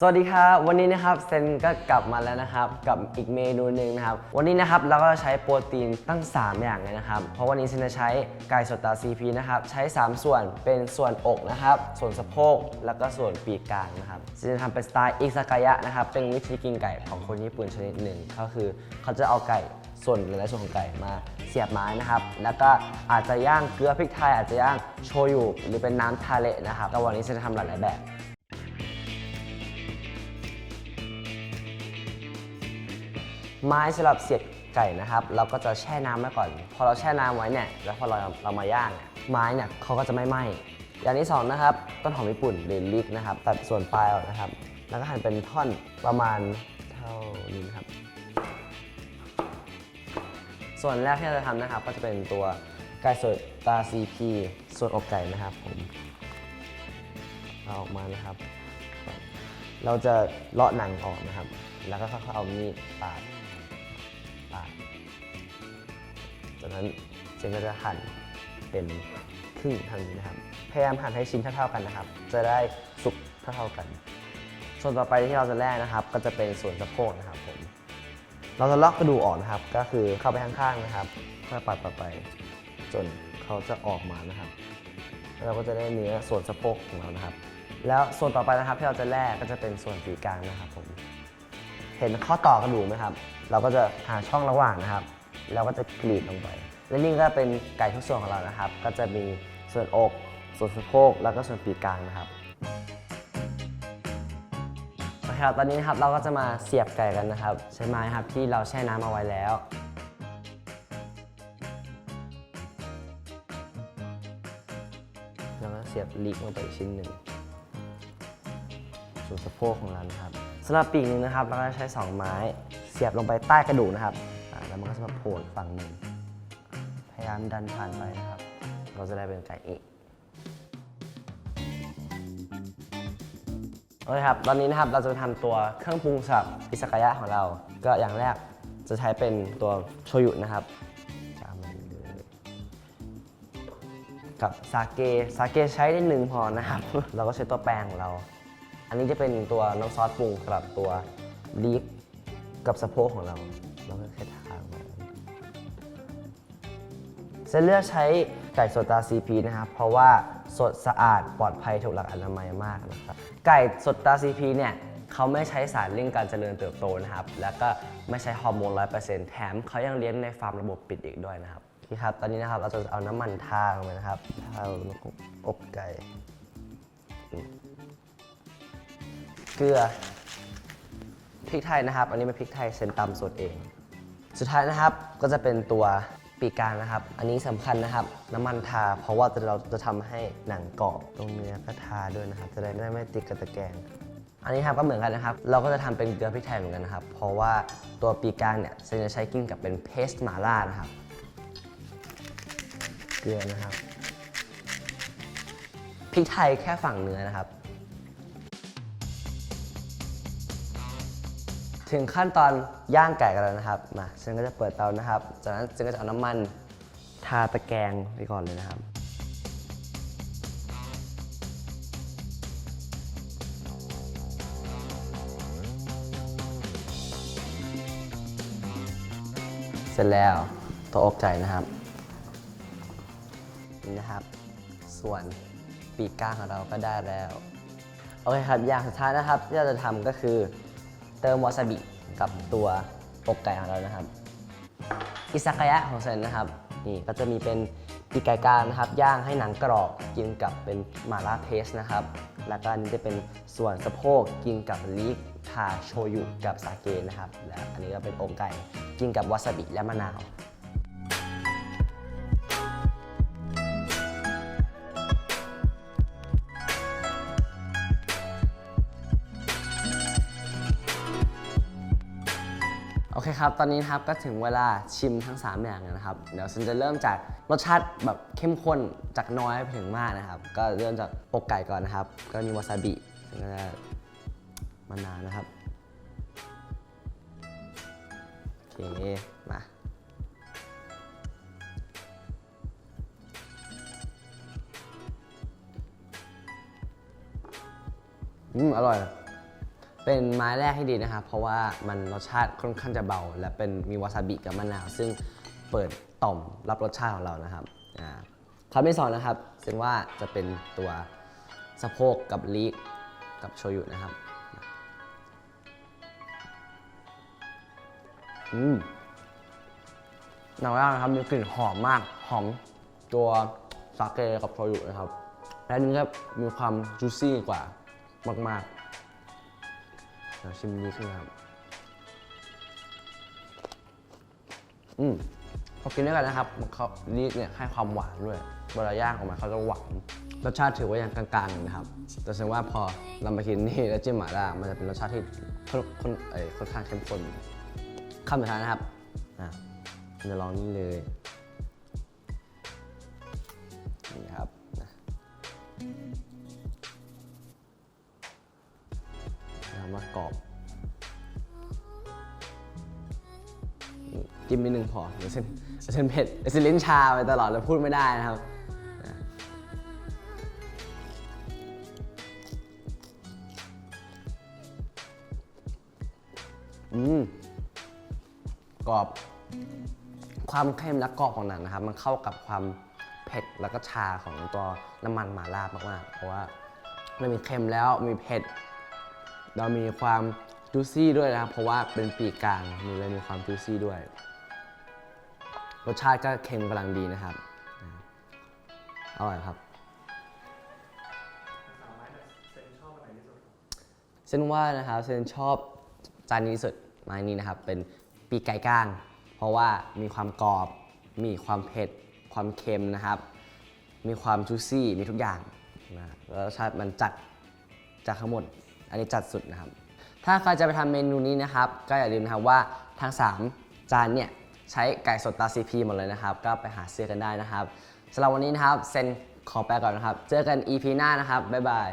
สวัสดีครับ วันนี้นะครับเซนก็กลับมาแล้วนะครับกับอีกเมนูหนึ่งนะครับ วันนี้นะครับเราก็ใช้โปรตีนตั้ง 3 อย่างเลยนะครับ เพราะวันนี้เซนจะใช้ไก่สดตาซีพีนะครับใช้ 3 ส่วนเป็นส่วนอกนะครับ ส่วนสะโพกแล้วก็ส่วนปีกกลางนะครับเซนจะทำเป็นสไตล์อิซากายะนะครับเป็นวิธีกินไก่ของคนญี่ปุ่นชนิดหนึ่งก็คือเขาจะเอาไก่ส่วนหลายๆส่วนของไก่มาเสียบไม้นะครับ แล้วก็อาจจะย่างเกลือพริกไทยอาจจะย่างโชยุหรือเป็นน้ำทาเละนะครับแต่วันนี้เซนจะทำหลายๆแบบ ไม้สำหรับเสียบไก่นะครับ เราก็จะแช่น้ำไว้ก่อน พอเราแช่น้ำไว้เนี่ยแล้วพอเราเรามาย่างเนี่ยไม้เนี่ยเขาก็จะไม่ไหม้อย่างที่สองนะครับต้นหอมญี่ปุ่นหรือลิกนะครับตัดส่วนปลายออกนะครับ แล้วก็หั่นเป็นท่อนประมาณเท่านี้นะครับ ส่วนแรกที่เราจะทำนะครับ ก็จะเป็นตัวไก่สดตา CP ส่วนอกไก่นะครับผมเอาออกมานะครับ เราจะเลาะหนังออกนะครับ แล้วก็ค่อยๆเอามีดปาด ปาจากนั้นเจนก็จะหั่นเป็นครึ่งทางนี้นะครับ พยายามหั่นให้ชิ้นเท่าๆกันนะครับ จะได้สุกเท่าๆกัน ส่วนต่อไปที่เราจะแล่นะครับ ก็จะเป็นส่วนสะโพกนะครับผม เราจะลอกกระดูกออกนะครับ ก็คือเข้าไปข้างๆนะครับค่อยปัดไป จนเขาจะออกมานะครับ เราก็จะได้เนื้อส่วนสะโพกของเรานะครับ แล้วส่วนต่อไปนะครับที่เราจะแล่ก็จะเป็นส่วนปีกกลางนะครับผม เห็นข้อต่อกระดูกไหมครับ เราก็จะหาช่องระหว่างนะครับ เราก็จะกรีดลงไป และนี่ก็เป็นไก่ทุกส่วนของเรานะครับ ก็จะมีส่วนอก ส่วนสะโพก แล้วก็ส่วนปีกกลางนะครับโอเคครับ ตอนนี้นะครับเราก็จะมาเสียบไก่กันนะครับ ใช้ไม้ครับที่เราแช่น้ำเอาไว้แล้วแล้วก็เสียบลีกลงไปอีกชิ้นหนึ่งส่วนสะโพกของเรานะครับ สำหรับปีกหนึงนะครับเราก็จะใช้ 2 ไม้ เสียบลงไปใต้กระดูกนะครับอ่าแล้วมันก็จะมาโผล่อีกฝั่งหนึ่งพยายามดันผ่านไปนะครับ เราจะได้เป็นไก่เอกโอเคครับตอนนี้นะครับเราจะทำตัวเครื่องปรุงสำหรับอิซากายะของเรา ก็อย่างแรกจะใช้เป็นตัวโชยุนะครับตามมาเลยกับซาเกซาเกใช้ได้หนึ่งพอนะครับ เราก็ใช้ตัวแป้งของเรา อันนี้จะเป็นตัวน้ำซอสปรุงสำหรับตัวลีฟกับสะโพกของเราเราก็แค่ทาลงไปเซนเลือกใช้ไก่สดตาซีพีนะครับ เพราะว่าสดสะอาดปลอดภัยถูกหลักอนามัยมากนะครับ ไก่สดตาซีพีเนี่ยเขาไม่ใช้สารเร่งการเจริญเติบโตนะครับ แล้วก็ไม่ใช้ฮอร์โมน100%แถมเขายังเลี้ยงในฟาร์มระบบปิดอีกด้วยนะครับที่ครับ ตอนนี้นะครับเราจะเอาน้ำมันทาลงไปนะครับทาลงอกไก่ เกลือพริกไทยนะครับ อันนี้เป็นพริกไทยเซนตำสดเอง สุดท้ายนะครับก็จะเป็นตัวปีกกลางนะครับ อันนี้สำคัญนะครับ น้ำมันทา เพราะว่าเราจะทำให้หนังกรอบตรงเนื้อก็ทาด้วยนะครับ จะได้ไม่ไม่ติดกับตะแกรงอันนี้ครับก็เหมือนกันนะครับ เราก็จะทำเป็นเกลือพริกไทยเหมือนกันนะครับ เพราะว่าตัวปีกลางเนี่ยจะใช้กินกับเป็นเพสต์หม่าล่านะครับ เกลือนะครับพริกไทยแค่ฝั่งเนื้อนะครับ ถึงขั้นตอนย่างไก่กันแล้วนะครับ มาเซนก็จะเปิดเตานะครับ จากนั้นเซนก็จะเอาน้ำมันทาตะแกรงไปก่อนเลยนะครับ เสร็จแล้วตัวอกไก่นะครับ นี่นะครับ ส่วนปีกก้างของเราก็ได้แล้ว โอเคครับ อย่างสุดท้ายนะครับที่เราจะทำก็คือ เติมวาซาบิกับตัวอกไก่ของเรานะครับ อิซากายะของเซนนะครับนี่ก็จะมีเป็นปีกไก่กลางนะครับย่างให้หนังกรอบกินกับเป็นหม่าล่าเพสนะครับ แล้วก็อันนี้จะเป็นส่วนสะโพกกินกับลีกทาโชยุกับสาเกนะครับ และอันนี้ก็เป็นอกไก่กินกับวาซาบิและมะนาว อเคครับ ตอนนี้ครับก็ถึงเวลาชิมทั้ง 3 อย่างแล้วนะครับ เดี๋ยวฉันจะเริ่มจากรสชาติแบบเข้มข้นจากน้อยไปถึงมากนะครับ ก็เริ่มจากอกไก่ก่อนนะครับ ก็มีวาซาบิแล้วก็มะนาวนะครับ โอเค มา อืม อร่อย เป็นไม้แรกที่ดีนะครับ เพราะว่ามันรสชาติค่อนข้างจะเบา และเป็นมีวาซาบิกับมะนาว ซึ่งเปิดต่อมรับรสชาติของเรานะครับคำที่สองนะครับ ซึ่งว่าจะเป็นตัวสะโพกกับลีกกับโชยุนะครับอืมหนังย่างนะครับมีกลิ่นหอมมาก หอมตัวสาเกกับโชยุนะครับ และนนี้ก็มีความจูซี่กว่ามาก ๆ เดี๋ยวชิมนี้ขึ้นครับ อืมพอกินด้วยกันนะครับมันเขาลีกเนี่ยให้ความหวานด้วยเวลาย่างออกมาเขาจะหวานรสชาติถือว่ายังกลางๆนะครับ แต่แสดงว่าพอเรามากินนี่แล้วจิ้มหม่าล่ามันจะเป็นรสชาติที่ค่อนค่อนเอ่ยค่อนข้างเข้มข้นคำสุดท้ายนะครับอะจะลองนี่เลยนี่ครับ นะน้ำมะกรอบนี่จิ้มนิดนึงพอเดี๋ยวเส้นเส้นเผ็ดเส้นลิ้นชาไปตลอดแล้วพูดไม่ได้นะครับอืมกรอบ ความเค็มและกรอบของหนังนะครับ มันเข้ากับความเผ็ดแล้วก็ชาของตัวน้ำมันหม่าล่ามากๆเพราะว่ามันมีเค็มแล้วมีเผ็ด เรามีความจูซี่ด้วยนะครับ เพราะว่าเป็นปีกกลางมีเลยมีความจูซี่ด้วย รสชาติก็เค็มกำลังดีนะครับ อร่อยครับ เส้นว่านะครับเส้นชอบจานนี้ที่สุดไม้นี้นะครับ เป็นปีกไก่ก้าง เพราะว่ามีความกรอบ มีความเผ็ด ความเค็มนะครับ มีความจูซี่ มีทุกอย่างนะรสชาติมันจัดจากทั้งหมด อันนี้จัดสุดนะครับ ถ้าใครจะไปทำเมนูนี้นะครับ ก็อย่าลืมนะครับว่าทั้ง 3 จานเนี่ยใช้ไก่สดตาซีพีหมดเลยนะครับ ก็ไปหาซื้อกันได้นะครับสำหรับวันนี้นะครับเซนขอไปก่อนนะครับ เจอกัน EP หน้านะครับบ๊ายบาย